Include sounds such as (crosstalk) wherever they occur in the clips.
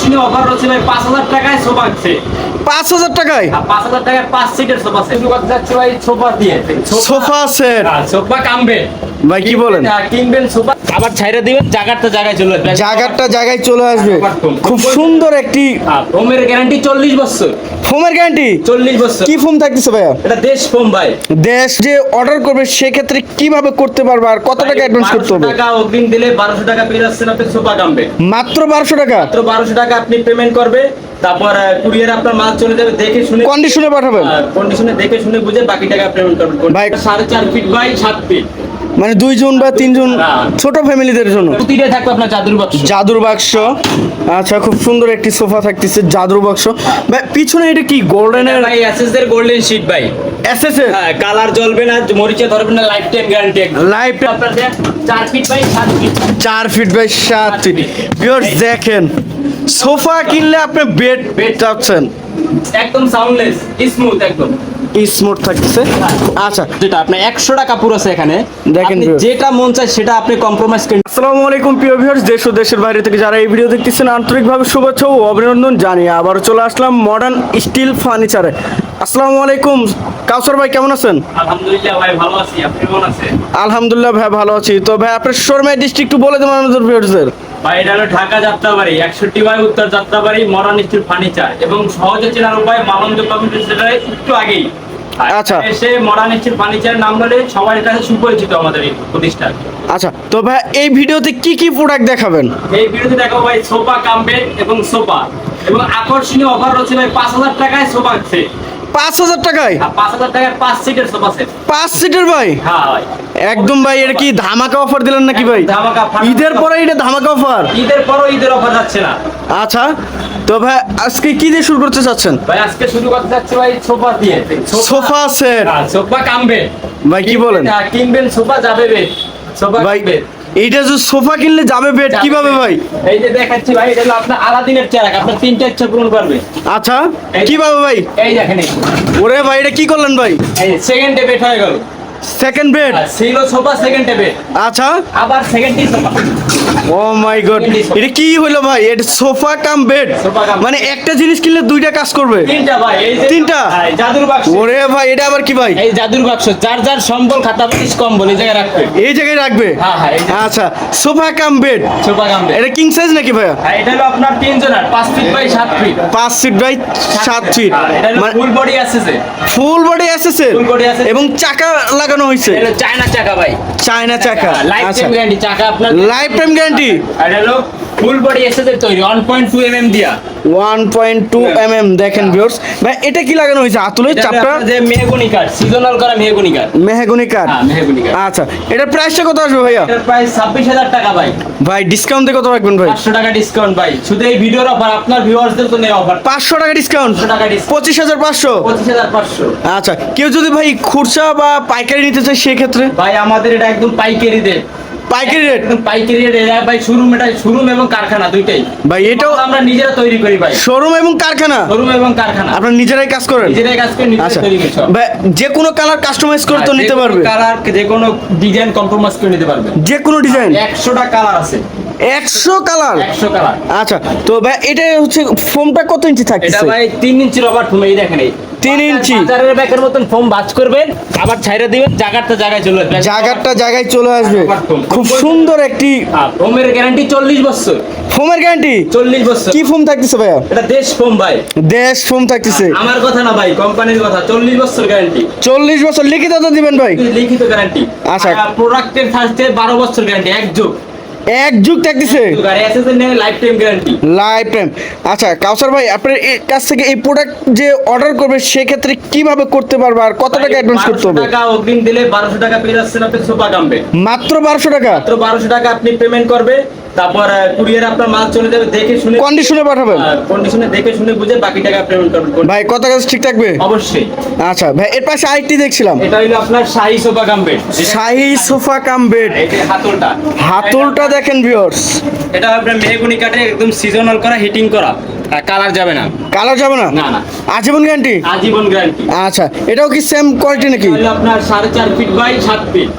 আকর্ষণীয় অফার রয়েছে ভাই পাঁচ হাজার টাকায় সোফা আছে। পাঁচ হাজার টাকায়? পাঁচ হাজার টাকায় পাঁচ সিটের সোফা শুরু করতে যাচ্ছে ভাই সোফা দিয়ে। সোফা সেট হ্যাঁ, সোফা কামবে। ভাই কি বলেন? হ্যাঁ, কিনবেন সোফা। আবার ছাইরা দিবেন জায়গাটা জায়গায় চলে আসবে। জায়গাটা জায়গায় চলে আসবে। খুব সুন্দর একটি হ্যাঁ, ফোমের গ্যারান্টি চল্লিশ বছর। ফোমের গ্যারান্টি চল্লিশ বছর। কি ফোম থাকতেছে ভাইয়া? এটা দেশ ফোম ভাই। দেশ যে অর্ডার করবে সেক্ষেত্রে কীভাবে করতে পারবে আর কত টাকা অ্যাডভান্স করতে হবে? 1200 টাকা অগ্রিম দিলে বারোশো টাকা পেয়ে যাচ্ছেন আপনি সোফা কামবে। মাত্র বারোশো টাকা? মাত্র বারোশো টাকা আপনি পেমেন্ট করবে তারপর কুরিয়ার আপনার মাল চলে যাবে দেখে শুনে কন্ডিশনে পাঠাবেন? কন্ডিশনে দেখে শুনে বুঝে বাকি টাকা পেমেন্ট করবেন। ভাই- সাড়ে চার ফিট বাই সাত ফিট মানে দুইজন বা তিনজন হ্যাঁ। ছোট ফ্যামিলিদের জন্য? প্রতিটা থাকবে আপনার জাদুর বাক্স। জাদুর বাক্স। আচ্ছা খুব সুন্দর একটি সোফা থাকতেছে জাদুর বাক্স। ভাই পিছনে এটা কি গোল্ডেনের ভাই এসএস এর গোল্ডেন শিট ভাই। এসএস এর হ্যাঁ কালার জ্বলবে না মরিচে ধরবে না লাইফ টাইম গ্যারান্টি লাইফ আপনার দেখ, চার ফিট বাই সাত ফিট চার ফিট বাই সাত ফিট ভিউয়ার্স দেখেন। সোফা কিনলে আপনি বেড বেড চাচ্ছেন। একদম সাউন্ডলেস স্মুথ একদম। স্মুথ থাকতেছে। আচ্ছা যেটা আপনার একশো টাকা পুরো আছে এখানে। দেখেন যেটা মন চায় সেটা আপনি কম্প্রোমাইজ করেন আসসালামু আলাইকুম প্রিয় ভিউয়ার্স দেশ ও দেশের বাইরে থেকে যারা এই ভিডিও দেখতেছেন আন্তরিকভাবে শুভেচ্ছা ও অভিনন্দন জানিয়ে আবার চলে আসলাম মডার্ন স্টিল ফার্নিচারে আসসালামু আলাইকুম। কাউসার ভাই কেমন আছেন? আলহামদুলিল্লাহ ভাই ভালো আছি। আপনি কেমন আছেন? আলহামদুলিল্লাহ ভাই ভালো আছি। তো ভাই আপনার শর্মাই ডিস্ট্রিক্ট একটু বলে দেবেন আমাদের ভিউয়ার্সদের ভাই এটা হলো ঢাকা যাত্রাবাড়ি একষট্টি বাই উত্তর যাত্রাবাড়ি মরান স্টিল ফার্নিচার এবং সহজে চেনার উপায় মালন্দ কমিউনিটি সেন্টারে একটু আগেই। আচ্ছা। এসে মরান স্টিল ফার্নিচার নাম বলে সবার কাছে সুপরিচিত আমাদের এই প্রতিষ্ঠান। আচ্ছা তো ভাই এই ভিডিওতে কি কি প্রোডাক্ট দেখাবেন? এই ভিডিওতে ভাই সোফা এবং সোফা। এবং আকর্ষণীয় অফার রয়েছে ভাই পাঁচ হাজার টাকায় সোফা আছে পাঁচ হাজার টাকায়? পাঁচ হাজার টাকায় পাঁচ সিটের সোফা সেট। পাঁচ সিটের ভাই? হ্যাঁ ভাই। একদম ভাই এটা কি ধামাকা অফার দিলেন নাকি ভাই? ধামাকা ঈদের পরে এটা ধামাকা অফার ঈদের পরও ঈদের অফার যাচ্ছে না। আচ্ছা তো ভাই আজকে কি দিয়ে শুরু করতে চাচ্ছেন? ভাই আজকে শুরু করতে যাচ্ছে ভাই সোফা দিয়ে। সোফা সেট হ্যাঁ, সোফা কামবে। ভাই কি বলেন? হ্যাঁ, কিনবেন সোফা যাবে বেড সোফা ভাই এইটা যে সোফা কিনলে যাবে বেড কীভাবে ভাই? এই যে দেখাচ্ছি ভাই এটা হলো আপনার আলাদিনের চেরাক। আপনার তিনটা ইচ্ছা পূরণ করবে। আচ্ছা কীভাবে ভাই? এই দেখেন। ওরে ভাই এটা কি করলেন ভাই? এই সেকেন্ডে বেড হয়ে গেল। সেকেন্ড বেড আর ছিল সোফা সেকেন্ডে বেড আচ্ছা। আবার সেকেন্ডটি সোফা। ও মাই গড এটা কি হলো ভাই? এটা সোফা কাম বেড মানে একটা জিনিস কিনলে দুইটা কাজ করবে? তিনটা ভাই এই যে তিনটা? হ্যাঁ, জাদুর বাক্স। ওরে ভাই এটা আবার কি ভাই? এই জাদুর বাক্স যার যার সম্বল খাতা বালিশ কম্বল এই জায়গায় রাখবে। এই জায়গায় রাখবে? হ্যাঁ, হ্যাঁ, আচ্ছা সোফা কাম বেড সোফা কামবে এটা কিং সাইজ নাকি ভাই হ্যাঁ এটা হলো আপনার তিনজনের পাঁচ ফিট বাই সাত ফিট পাঁচ ফিট বাই সাত ফিট এটা মানে ফুল বডি আছে যে ফুল বডি এসেছে Full body আছে। এবং চাকা লাগানো হয়েছে? চায়না চাকা ভাই। চায়না চাকা। লাইফ টাইম গ্যারান্টি চাকা আপনার লাইফ টাইম গ্যারান্টি আর হলো ফুল বডি এসএসের তৈরি 1.2 এমএম দিয়া। One point two M M দেখেন ভিউর্স ভাই এটা কি লাগানো হয়েছে? আতুলের চাপটা যে মেহগনি কাঠ সিজনাল করা মেহগনি কাঠ মেহগুনি কাঠ হ্যাঁ কাঠ আচ্ছা এটার প্রাইসটা কত আসবে ভাইয়া? এটার প্রাইস 26000 টাকা ভাই। ভাই ডিসকাউন্ট দিয়ে কত রাখবেন ভাই? 500 টাকা ডিসকাউন্ট ভাই। শুধু এই ভিডিওর অফার আপনার ভিউয়ার্সদের জন্য অফার পাঁচশো টাকা ডিসকাউন্ট 500 টাকা ডিসকাউন্ট পঁচিশ হাজার পাঁচশো? 25500 আচ্ছা কেউ যদি ভাই খুচরা বা পাইকারি নিতে চায় সেক্ষেত্রে? ভাই আমাদের এটা একদম পাইকারি রেট পাইকারি রেট (laughs) পাইকারি রেট এরা ভাই শোরুম এটা শোরুম এবং কারখানা দুইটাই। ভাই এটাও আমরা নিজেরা তৈরি করি ভাই। শোরুম এবং কারখানা? শোরুম এবং কারখানা। আপনারা নিজেরাই কাজ করেন? নিজেরাই কাজ করে নিজেরাই আচ্ছা। তৈরি করি ভাই যে কোনো কালার কাস্টমাইজ করে তো নিতে পারবে। কালার যে কোনো ডিজাইন কম্প্রোমাইজ করে নিতে পারবে। যে কোনো ডিজাইন একশোটা কালার আছে। একশো কালার? একশো কালার। আচ্ছা তো ভাই এটা হচ্ছে ফোমটা কত ইঞ্চি এটা ভাই তিন ইঞ্চি রবার ফোম এই দেখেন এই। তিন ইঞ্চি। বাজারের ব্যাগের মতন ফোম বাজ করবেন আবার ছাইরে দিবেন জায়গাটা জায়গায় চলে আসবে। জায়গাটা জায়গায় চলে আসবে। খুব সুন্দর একটি হ্যাঁ, ফোমের গ্যারান্টি চল্লিশ বছর। ফোমের গ্যারান্টি চল্লিশ বছর। কি ফোম থাকতেছে ভাইয়া? এটা দেশ ফোম ভাই। দেশ ফোম থাকতেছে। আমার কথা না ভাই কোম্পানির কথা। চল্লিশ বছর গ্যারান্টি চল্লিশ বছর লিখিত তো দিবেন ভাই? লিখিত গ্যারান্টি আচ্ছা। প্রোডাক্টের থাকছে বারো বছর গ্যারান্টি এক যুগ। এক যুগ থাকতেছে। Life time guarantee life time আচ্ছা কাউসার ভাই আপনার কাছ থেকে এই প্রোডাক্ট যে অর্ডার করবে সেক্ষেত্রে কীভাবে করতে পারবে আর কত টাকা অ্যাডভান্স করতে হবে? টাকা অগ্রিম দিলে বারোশো টাকা পেয়ে যাচ্ছেন আপনি সোফা কামবে মাত্র বারোশো টাকা? মাত্র বারোশো টাকা আপনি পেমেন্ট করবে। তারপর কুরিয়ার আপনার মাল চলে যাবে দেখে শুনে কন্ডিশনে পাঠাবেন? কন্ডিশনে দেখে শুনে বুঝে বাকি টাকা পেমেন্ট করবেন। ভাই কত কাজ ঠিক থাকবে? অবশ্যই। আচ্ছা ভাই এর পাশে আরেকটি দেখছিলাম। এটা হলো আপনার শাহি সোফা কাম বেড শাহি সোফা কাম বেড হাতলটা। হাতলটা দেখেন ভিউয়ার্স এটা আপনার মেহগুনি কাঠে একদম সিজনাল করা হিটিং করা। কালার যাবে না। কালার যাবে না? না, না। আজীবন গ্যারান্টি আজীবন গ্যারান্টি আচ্ছা এটাও কি সেম কোয়ালিটি নাকি? আপনার সাড়ে চার ফিট বাই সাত ফিট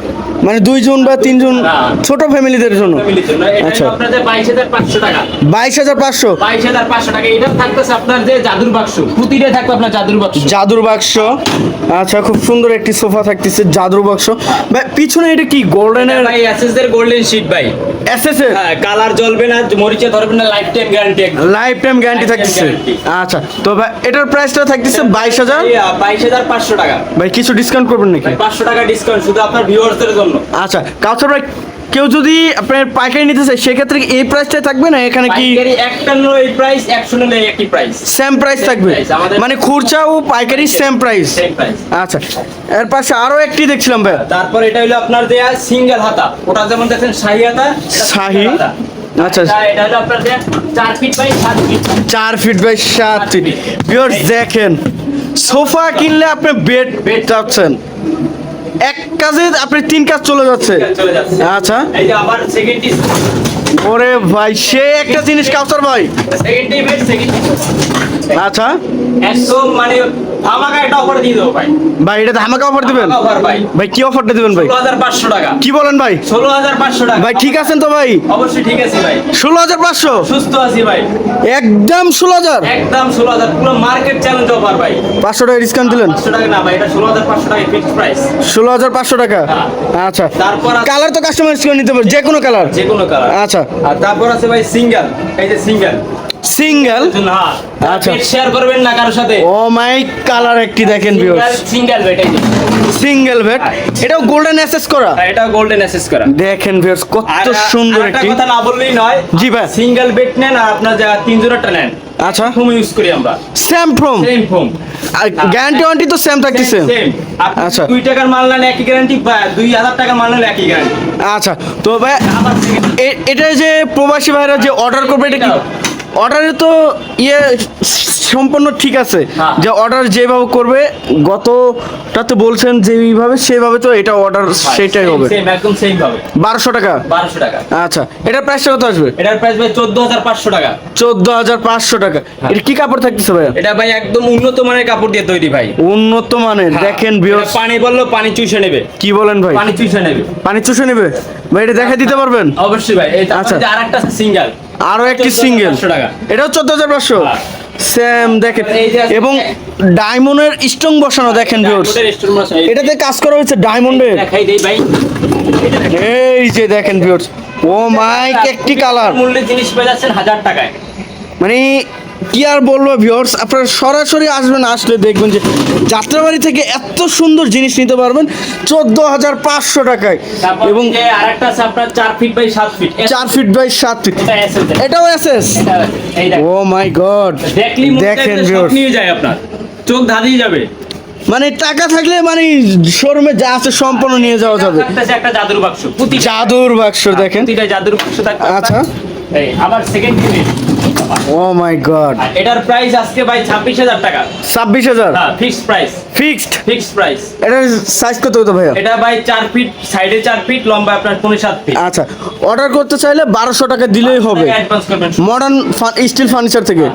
মানে দুইজন বা তিনজন না। ছোট ফ্যামিলিদের জন্য? আচ্ছা। বাইশ হাজার পাঁচশো টাকা। বাইশ হাজার পাঁচশো? টাকা। এটা থাকতেছে আপনার যে জাদুর বাক্স। প্রতিটা থাকবে আপনার জাদুর বাক্স। জাদুর বাক্স। আচ্ছা খুব সুন্দর একটি সোফা থাকতেছে জাদুর বাক্স। ভাই, পিছনে এটা কি গোল্ডেনের ভাই এসএস এর গোল্ডেন শিট ভাই। এসএস এর? হ্যাঁ কালার জ্বলবে না মরিচে ধরবে না lifetime guarantee lifetime guarantee Lifetime থাকতেছে? আচ্ছা তো ভাই এটার প্রাইসটা থাকতেছে বাইশ হাজার? বাইশ হাজার পাঁচশো টাকা। ভাই কিছু ডিসকাউন্ট করবেন নাকি? পাঁচশো টাকা ডিসকাউন্ট শুধু আপনার ভিউয়ার্সদের জন্য। আচ্ছা কাউসার ভাই কেউ যদি আপনার পাইকারি নিতে চায় সেক্ষেত্রে কি এই প্রাইসটাই থাকবে না এখানে কি একটা নিলো এই প্রাইস একশো নিলে একই প্রাইস সেম প্রাইস থাকবে? মানে খুরচা ও পাইকারি সেম প্রাইস আচ্ছা এর পাশে আরও একটি দেখছিলাম ভাই। তারপর এটা হলো আপনার দেয়া সিঙ্গেল হাতা। ওটা যেমন দেখেন শাহি হাতা শাহী? আচ্ছা। এটা- হলো চার ফিট বাই সাত ফিট চার ফিট বাই সাত ফিট ভিউয়ার্স দেখেন সোফা কিনলে আপনি বেড বেড চাচ্ছেন এক কাজে আপনি তিন কাজ চলে যাচ্ছে। আচ্ছা। এই যে আবার সেকেন্ড ওরে ভাই সে একটা জিনিস কাউসার ভাই। সেকেন্ড সেকেন্ড আচ্ছা। একদম মানে ধামাকা একটা অফার দিয়ে দেবো ভাই। ভাই এটা ধামাকা অফার দিবেন? ভাই। ভাই কি অফারটা দিবেন ভাই? ষোলো হাজার পাঁচশো টাকা। কি বলেন ভাই? ষোলো হাজার পাঁচশো টাকা। ভাই ঠিক আছেন তো ভাই? অবশ্যই ঠিক আছে ভাই। সুস্থ আছি ভাই। একদম ষোলো হাজার? একদম ষোলো হাজার। পুরো মার্কেট চ্যালেঞ্জ অফার ভাই। পাঁচশো টাকা ডিসকাউন্ট দিলেন? টাকা না ভাই এটা ফিক্সড প্রাইস টাকা আচ্ছা। তারপর কালার তো কাস্টমাইজ করে নিতে পারবে যে কোনো কালার যে কোনো কালার আচ্ছা। আর তারপর আছে ভাই সিঙ্গেল এই যে সিঙ্গেল সিঙ্গেল হ্যাঁ আচ্ছা। শেয়ার করবেন না কারোর সাথে। ও মাই কালার একটি দেখেন viewers single bed single bed এটাও গোল্ডেন অ্যাসেস করা? হ্যাঁ, এটা গোল্ডেন অ্যাসেস করা। দেখেন ভিউয়ার্স কত সুন্দর একটি। কথা না বললেই নয় জি ভাই। সিঙ্গেল বেড নেন আর আপনার যা তিন জোড়াটা নেন। আচ্ছা। ফোম ইউজ করি আমরা। সেম ফ্রম সেম ফোম আর গ্যারান্টি ওয়ারেন্টি তো সেম থাকতেছে। আচ্ছা। দুই টাকার মাল নেন একই গ্যারান্টি বা দুই হাজার টাকার মাল নেন একই গ্যারান্টি আচ্ছা। তো ভাই এটা যে প্রবাসী ভাইরা যে অর্ডার করবে এটা কি অর্ডারে তো ইয়ে সম্পূর্ণ ঠিক আছে। হ্যাঁ। যে অর্ডার যেভাবে করবে গতটাতে বলছেন যেভাবে সেভাবে তো এটা অর্ডার সেটাই হবে। একদম সেম ভাবে। বারোশো টাকা? বারোশো টাকা। আচ্ছা এটার প্রাইসটা কত আসবে? এটার প্রাইস ভাই চোদ্দ হাজার পাঁচশো টাকা। চোদ্দ হাজার পাঁচশো টাকা। এটা কি কাপড় থাকতেছে ভাই এটা ভাই একদম উন্নত মানের কাপড় দিয়ে তৈরি ভাই। উন্নত মানের দেখেন পানি বলল পানি চুষে নেবে। কি বলেন ভাই? পানি চুষে নেবে। পানি চুষে নেবে? ভাই এটা দেখা দিতে পারবেন? অবশ্যই ভাই আচ্ছা। আর একটা সিঙ্গেল। আরও একটি সিঙ্গেল। 14,500 এটাও চোদ্দ হাজার পাঁচশো? হ্যাঁ। সেম দেখেন। এবং ডায়মন্ডের স্ট্রং বসানো দেখেন ভিউয়ার্স এটাতে কাজ করা হয়েছে ডায়মন্ডের। এই যে দেখেন ভিউয়ার্স ও মাইক একটি কালার মূল্যের জিনিস পেয়ে যাচ্ছেন হাজার টাকায়। মানে কি আর বলব ভিউয়ার্স আপনারা সরাসরি আসবেন আসলে দেখবেন যে যাত্রাবাড়ি থেকে এত সুন্দর জিনিস নিতে পারবেন চোদ্দ হাজার পাঁচশো টাকায়। এবং আরেকটা আছে আপনার চার ফিট বাই সাত ফিট চার ফিট বাই সাত ফিট এটাও এসএস ও মাই গড দেখেন। দেখেন ভিউয়ার্স নিয়ে যায় আপনার। চোখ ধাঁধিয়ে যাবে। মানে টাকা থাকলে মানে শোরুমে যা আছে সম্পূর্ণ নিয়ে যাওয়া যাবে। একটা জাদুর বাক্স। জাদুর বাক্স দেখেন। প্রতিটা জাদুর বাক্স আচ্ছা। আবার সেকেন্ড ও মাই গড এটার প্রাইস আজকে ভাই ছাব্বিশ হাজার টাকা। ছাব্বিশ হাজার? হ্যাঁ fixed price fixed fixed price এটার সাইজ কত হতো ভাইয়া? এটা ভাই চার ফিট সাইডে চার ফিট লম্বা আপনার পনেরো সাত ফিট আচ্ছা অর্ডার করতে চাইলে বারোশো টাকা দিলেই হবে। অ্যাডভান্স করবেন। মডার্ন স্টিল ফার্নিচার থেকে।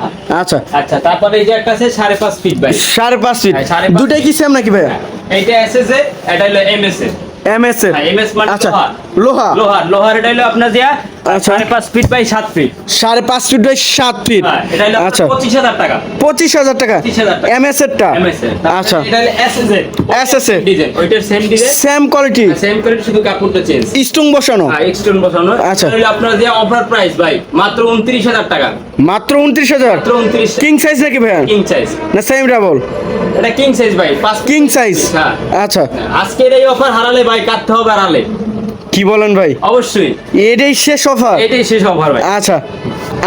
আচ্ছা। আচ্ছা তারপরে এই যে একটা আছে সাড়ে পাঁচ ফিট ভাই। সাড়ে পাঁচ ফিট হ্যাঁ, সাড়ে পাঁচ দুটাই কি সেম নাকি ভাইয়া? এইটা এসএস এ এটা হলো এমএস এ এম এস এর হ্যাঁ, মানে আচ্ছা। লোহা। লোহা লোহার লোহার এটা হলো আপনার দেয়া আচ্ছা। সাড়ে পাঁচ ফিট বাই সাত ফিট সাড়ে পাঁচ ফিট বাই সাত ফিট হ্যাঁ আচ্ছা। পঁচিশ হাজার টাকা। পঁচিশ হাজার টাকা? 25,000 টাকা। এম এস এরটা এমএস এ আচ্ছা। এটা হলো এসএস এ SS এর। ওইটার same design same quality same করে শুধু কাপড়টা চেঞ্জ স্ট্রং বসানো? হ্যাঁ এক্সটেন্ড বসানো। আচ্ছা। আপনার যে অফার প্রাইস ভাই মাত্র উনত্রিশ হাজার টাকা। মাত্র উনত্রিশ হাজার? উনত্রিশ কিং সাইজ নাকি ভাইয়া? কিং সাইজ না সেম ডাবল এটা কিং সাইজ ভাই পাঁচ কিং সাইজ হ্যাঁ। আচ্ছা। আজকের এই অফার হারালে ভাই কাটতে হবে হারালে। কি বলেন ভাই? অবশ্যই। এটাই শেষ অফার এটাই শেষ অফার ভাই। আচ্ছা।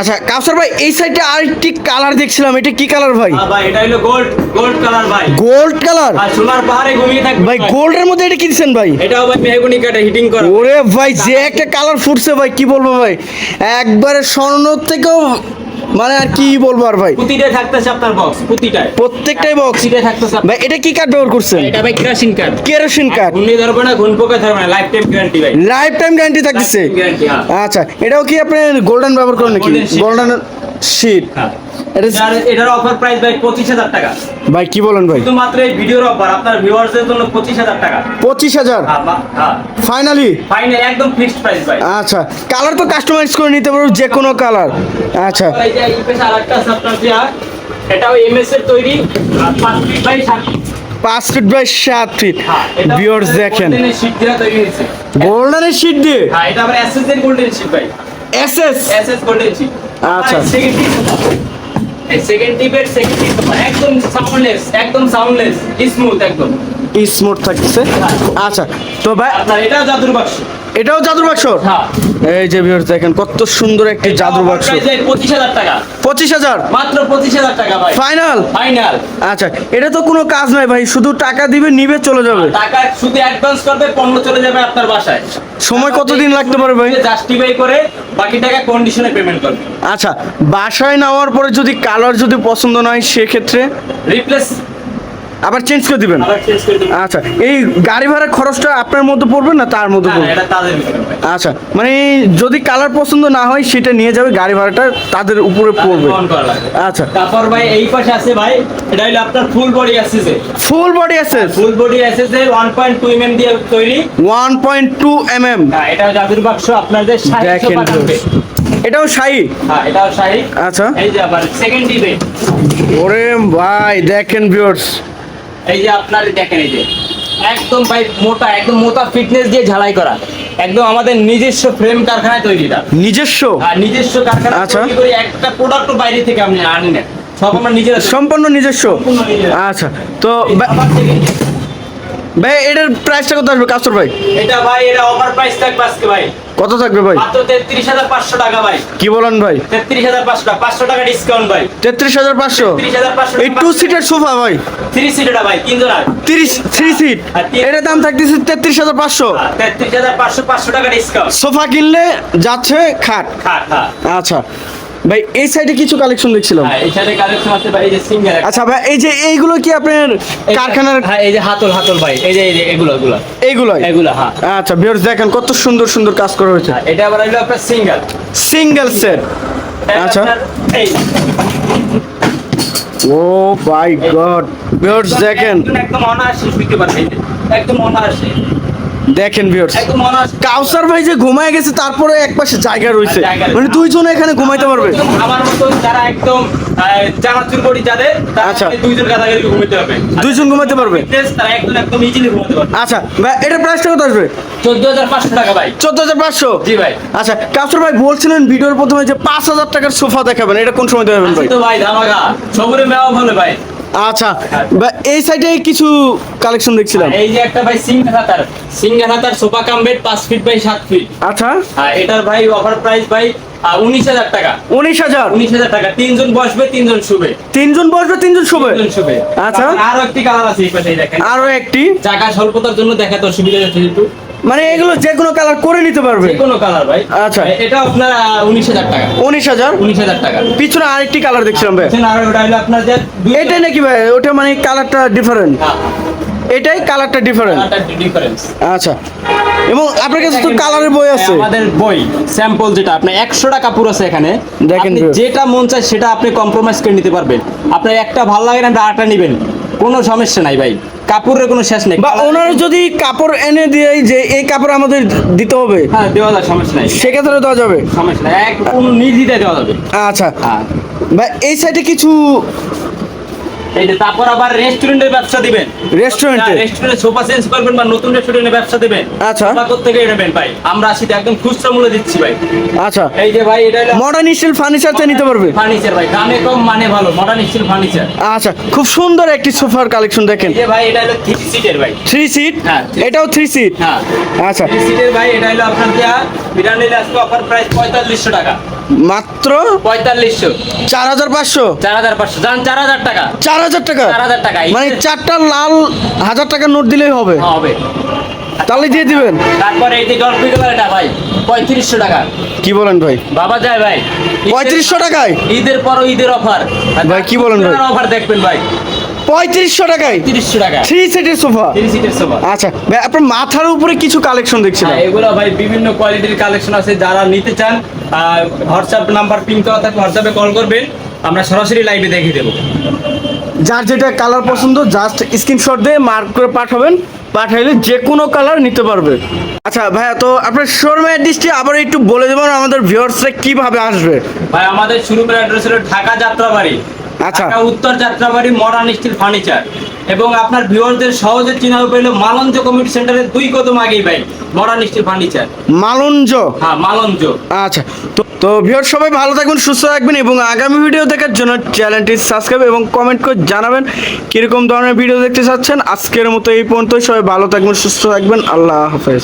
আচ্ছা কাউসার ভাই এই সাইডে আরেকটি কালার দেখছিলাম এটা কি কালার ভাই? ভাই এটা হলো গোল্ড গোল্ড কালার ভাই। গোল্ড কালার আর সোনার পাহাড়ে ঘুমিয়ে থাকবে ভাই গোল্ডের মধ্যে এটা কি ভাই? এটাও ভাই মেহগুনি কাটা হিটিং করা। ওরে ভাই যে একটা কালার ফুটছে ভাই কি বলব ভাই? একবারে স্বর্ণ থেকেও মানে আর কি বলব আর ভাই? প্রতিটাই থাকতেছে আপনার বক্স প্রতিটাই। প্রত্যেকটাই বক্স প্রতিটাই থাকতেছে ভাই এটা কি কার্ড ব্যবহার করছেন? এটা ভাই কেরোসিন কাট কেরোসিন কাঠ ঘূর্ণি ধরবে না ঘুন পোকা ধরবে না লাইফ টাইম গ্যারান্টি ভাই লাইফ টাইম গ্যারান্টি থাকতেছে হ্যাঁ। আচ্ছা এটাও কি আপনি গোল্ডেন ব্যবহার করেন নাকি। গোল্ডেন শিট হ্যাঁ। এটা এটার- অফার প্রাইস ভাই পঁচিশ হাজার টাকা। ভাই কি বলেন ভাই? শুধুমাত্র এই ভিডিওর অফার আপনার ভিউয়ার্সদের জন্য পঁচিশ হাজার টাকা। পঁচিশ হাজার? হ্যাঁ বা- হ্যাঁ। ফাইনালি একদম ফিক্সড প্রাইস ভাই। আচ্ছা কালার তো কাস্টমাইজ করে নিতে যে কোনো কালার আচ্ছা। এই যে এই পাশে আরেকটা আপনার দেয়া, এটাও এমএস এর তৈরি। আর পাঁচ ফিট বাই সাত ফিট। পাঁচ ফিট বাই সাত ফিট হ্যাঁ, ভিউয়ার্স দেখেন। গোল্ডেনের শিট দিয়ে হ্যাঁ, এটা আবার এর sheet ভাই। এস এস golden আচ্ছা। সেকেন্ড টিপের সেকেন্ড টিপ একদম সাউন্ডলেস একদম সাউন্ডলেস স্মুথ একদম। স্মুথ থাকছে আচ্ছা তো ভাই এটাও জাদুর বাক্স। এটাও জাদুর বাক্স হ্যাঁ। এই যে ভিউয়ার্স দেখেন কত সুন্দর একটি জাদুর বাক্স Offer price ভাই 25,000 টাকা। পঁচিশ হাজার মাত্র 25,000 টাকা ভাই। Final Final। আচ্ছা এটা তো কোনো কাজ নাই ভাই শুধু টাকা দিবে নিবে চলে যাবে টাকা শুধু অ্যাডভান্স করবে পণ্য চলে যাবে আপনার বাসায় সময় কতদিন লাগতে পারে ভাই? জাস্টিফাই করে বাকি টাকা কন্ডিশনে পেমেন্ট করবে আচ্ছা বাসায় নেওয়ার পরে যদি কালার যদি পছন্দ না হয় সেক্ষেত্রে রিপ্লেস আবার চেঞ্জ করে দিবেন? আচ্ছা এই গাড়ি ভাড়া খরচটা আপনার মধ্যে পড়বে না তার মধ্যে পড়বে। আচ্ছা মানে যদি কালার পছন্দ না হয় সেটা নিয়ে যাবে গাড়ি ভাড়াটা তাদের উপরে পড়বে। আচ্ছা। তারপর ভাই এই পাশে আছে ভাই এটা হলো আপনার ফুল বডি অ্যাসেসে ফুল বডি আছে ফুল বডি অ্যাসেসে 1.2 এমএম দিয়ে তৈরি। One point two M M হ্যাঁ এটা জাদুর বাক্স আপনাদের 60 দেখেন পাঠাবে। এটাও শাহি হ্যাঁ এটাও শাহী আচ্ছা। এই যে আবার সেকেন্ড ডিবে ওরে ভাই দেখেন ভিউয়ার্স এই যে আপনার দেখেন এই যে একদম ভাই মোটা একদম মোটা ফিটনেস দিয়ে ঝালাই করা। একদম আমাদের নিজস্ব ফ্রেম কারখানায় তৈরিটা নিজস্ব? আর নিজস্ব কারখানা আচ্ছা। তৈরি করে একটা প্রোডাক্ট বাইরে থেকে আপনি আনি না সব আমরা নিজেরা সম্পূর্ণ নিজস্ব? আচ্ছা তো ভাই এটার প্রাইসটা কত আসবে কাস্তর ভাই? এটা ভাই এটা ওভার প্রাইস থাকবে আজকে ভাই। কত থাকবে ভাই? মাত্র টাকা ভাই। কি বলেন ভাই? তেত্রিশ হাজার পাঁচশো টাকা ডিসকাউন্ট ভাই। তেত্রিশ হাজার পাঁচশো? 33,500 এই টু সিটের সোফা ভাই। থ্রি সিটের ভাই তিনজন আর তিরিশ থ্রি সিট আর দাম থাকতেছে তেত্রিশ হাজার পাঁচশো। তেত্রিশ হাজার পাঁচশো পাঁচশো টাকা ডিসকাউন্ট সোফা কিনলে যাচ্ছে খাট। খাট হ্যাঁ। আচ্ছা। ভাই এই সাইডে কিছু কালেকশন দেখছিলাম। হ্যাঁ এই সাথে কালেকশন আছে ভাই এই যে সিঙ্গেল আচ্ছা ভাই এই যে এইগুলো কি আপনার কারখানার হ্যাঁ এই যে হাতল হাতল ভাই এই যে এই যে এগুলো এগুলো। এইগুলো এগুলো হ্যাঁ। আচ্ছা ভিউয়ার্স দেখেন কত সুন্দর সুন্দর কাজ করা হয়েছে। আর এটা আবার হলো আপনার সিঙ্গেল সিঙ্গেল সেট আচ্ছা। এই। ও মাই গড ভিউয়ার্স দেখেন। একদম- একদম অনায়াসে শুইতে পারবে। একদম অনায়াসে। দেখেন ভিউয়ার্স কাউসার ভাই যে ঘুমায় গেছে তারপরে এক পাশে জায়গা রয়েছে। মানে দুইজন এখানে ঘুমাইতে পারবে। আমার মতো যারা একদম চানাচুর বডি যাদের তারা আচ্ছা। দুইজন কাছাকাছি ঘুমাতে হবে দুইজন ঘুমাইতে পারবে? তারা একদম একদম ইজিলি ঘুমাতে পারবে। আচ্ছা ভাই এটার প্রাইসটা কত আসবে? চোদ্দ হাজার পাঁচশো টাকা ভাই। চোদ্দ হাজার পাঁচশো? জি ভাই। আচ্ছা কাউসার ভাই বলছিলেন ভিডিওর প্রথমে যে পাঁচ হাজার টাকার সোফা দেখাবেন এটা কোন সময় দেখাবেন ভাই? তো ভাই ধামাকা। সবরে মেওয়া ভালো ভাই। আচ্ছা এই সাইডে কিছু কালেকশন দেখছিলাম। এই যে একটা ভাই সিঙ্গেল হাতার সিঙ্গেল হাতার সোফা কাম বেড পাঁচ ফিট বাই সাত ফিট আচ্ছা। এটার ভাই অফার প্রাইস ভাই উনিশ হাজার টাকা। উনিশ হাজার? উনিশ হাজার টাকা। তিনজন বসবে তিনজন শুবে। তিনজন বসবে তিনজন শোবে? তিনজন শুবে। আচ্ছা। আরও একটি কালার আছে এই পাশে দেখেন। আরও একটি। জায়গা স্বল্পতার জন্য দেখাতে অসুবিধা যাচ্ছে একটু। মানে এগুলো যে কোনো কালার করে নিতে পারবে। যে কোনো কালার ভাই। আচ্ছা। এটা আপনার উনিশ হাজার টাকা। উনিশ হাজার? উনিশ হাজার টাকা। পিছনে আরেকটি কালার দেখছিলাম ভাই। আর ওটা হলো আপনার যে এটাই নাকি ভাই? ওটা মানে কালারটা ডিফারেন্ট হ্যাঁ, এটাই কালারটা ডিফারেন্ট কালারটা ডিফারেন্স আচ্ছা। এবং আপনার কাছে তো কালারের বই আছে। আমাদের বই স্যাম্পল যেটা আপনার একশো টাকা পুরো আছে এখানে। দেখেন যেটা মন চায় সেটা আপনি কম্প্রোমাইজ করে নিতে পারবেন। আপনার একটা ভালো লাগে না আরেকটা নেবেন। কোনো সমস্যা নাই ভাই। কাপড়ের কোনো শেষ নেই। বা ওনারা যদি কাপড় এনে দিয়ে যে এই কাপড় আমাদের দিতে হবে হ্যাঁ দেওয়া যায় সমস্যা নাই। সেক্ষেত্রে দেওয়া যাবে? সমস্যা নাই। কোনো নির্দ্বিধায় দেওয়া যাবে। আচ্ছা। হ্যাঁ। ভাই এই সাইডে কিছু এই যে তারপর আবার রেস্টুরেন্টের ব্যবসা দিবেন। রেস্টুরেন্টে রেস্টুরেন্টে সোফা চেঞ্জ করবেন বা নতুন রেস্টুরেন্টে ব্যবসা দিবেন। আচ্ছা। সোফা থেকে নেবেন ভাই? আমরা আসি একদম খুচরা মূল্যে দিচ্ছি ভাই। আচ্ছা। এই যে ভাই এটা মডার্ন স্টাইল ফার্নিচারতে নিতে পারবে? ফার্নিচার ভাই দামে কম মানে ভালো মডার্ন ফার্নিচার আচ্ছা খুব সুন্দর একটি সোফার কালেকশন দেখেন। এই যে ভাই এটা হলো সিটের ভাই। থ্রি সিট হ্যাঁ, এটাও থ্রি সিট হ্যাঁ। আচ্ছা। থ্রি সিটের ভাই এটা হলো আপনার আজকে অফার প্রাইস টাকা। মাত্র পঁয়তাল্লিশশো। চার হাজার পাঁচশো? চার হাজার পাঁচশো। যান চার হাজার টাকা। চার হাজার টাকা? 4,000 টাকা। মানে চারটা লাল হাজার টাকার নোট দিলেই হবে? হ্যাঁ, হবে। তাহলে দিয়ে দিবেন। তারপরে এই যে ডলফি কালারটা ভাই পঁয়ত্রিশশো টাকা। কি বলেন ভাই? বাবা যায় ভাই। পঁয়ত্রিশশো টাকায়? ঈদের পর ঈদের অফার। ভাই, কি বলেন ভাই? অফার দেখবেন ভাই। পঁয়ত্রিশশো টাকায়? তিরিশশো টাকা থ্রি সিটের সোফা? থ্রি সিটের সোফা। আচ্ছা ভাই আপনার মাথার উপরে কিছু কালেকশন দেখছিলাম। হ্যাঁ, এগুলো ভাই বিভিন্ন কোয়ালিটির কালেকশন আছে। যারা নিতে চান হোয়াটসঅ্যাপ নাম্বার পিন করা থাকে হোয়াটসঅ্যাপে কল করবেন। আমরা সরাসরি লাইভে দেখিয়ে দেবো। যার যেটা কালার পছন্দ জাস্ট স্ক্রিনশট দিয়ে মার্ক করে পাঠাবেন। পাঠাইলে যে কোনো কালার নিতে পারবে। আচ্ছা ভাইয়া তো আপনার শোরুমের অ্যাড্রেসটি আবার একটু বলে দেবেন আমাদের ভিউয়ার্সরা কীভাবে আসবে? ভাই আমাদের শুরু করে অ্যাড্রেস হলো ঢাকা যাত্রাবাড়ি। আচ্ছা। উত্তর যাত্রাবাড়ি মডার্ন স্টিল ফার্নিচার। এবং আপনার ভিউয়ারদের সহজে চিনা পেল মালঞ্জ কমিউনিটি সেন্টারের দুই কদম আগেই ভাই মডার্ন স্টিল ফার্নিচার। মালঞ্জ? হ্যাঁ মালঞ্জ। আচ্ছা তো তো ভিউয়ার সবাই ভালো থাকবেন সুস্থ থাকবেন এবং আগামী ভিডিও দেখার জন্য চ্যানেলটি সাবস্ক্রাইব এবং কমেন্ট করে জানাবেন কীরকম ধরনের ভিডিও দেখতে চাচ্ছেন। আজকের মতো এই পর্যন্ত সবাই ভালো থাকবেন সুস্থ থাকবেন আল্লাহ হাফেজ।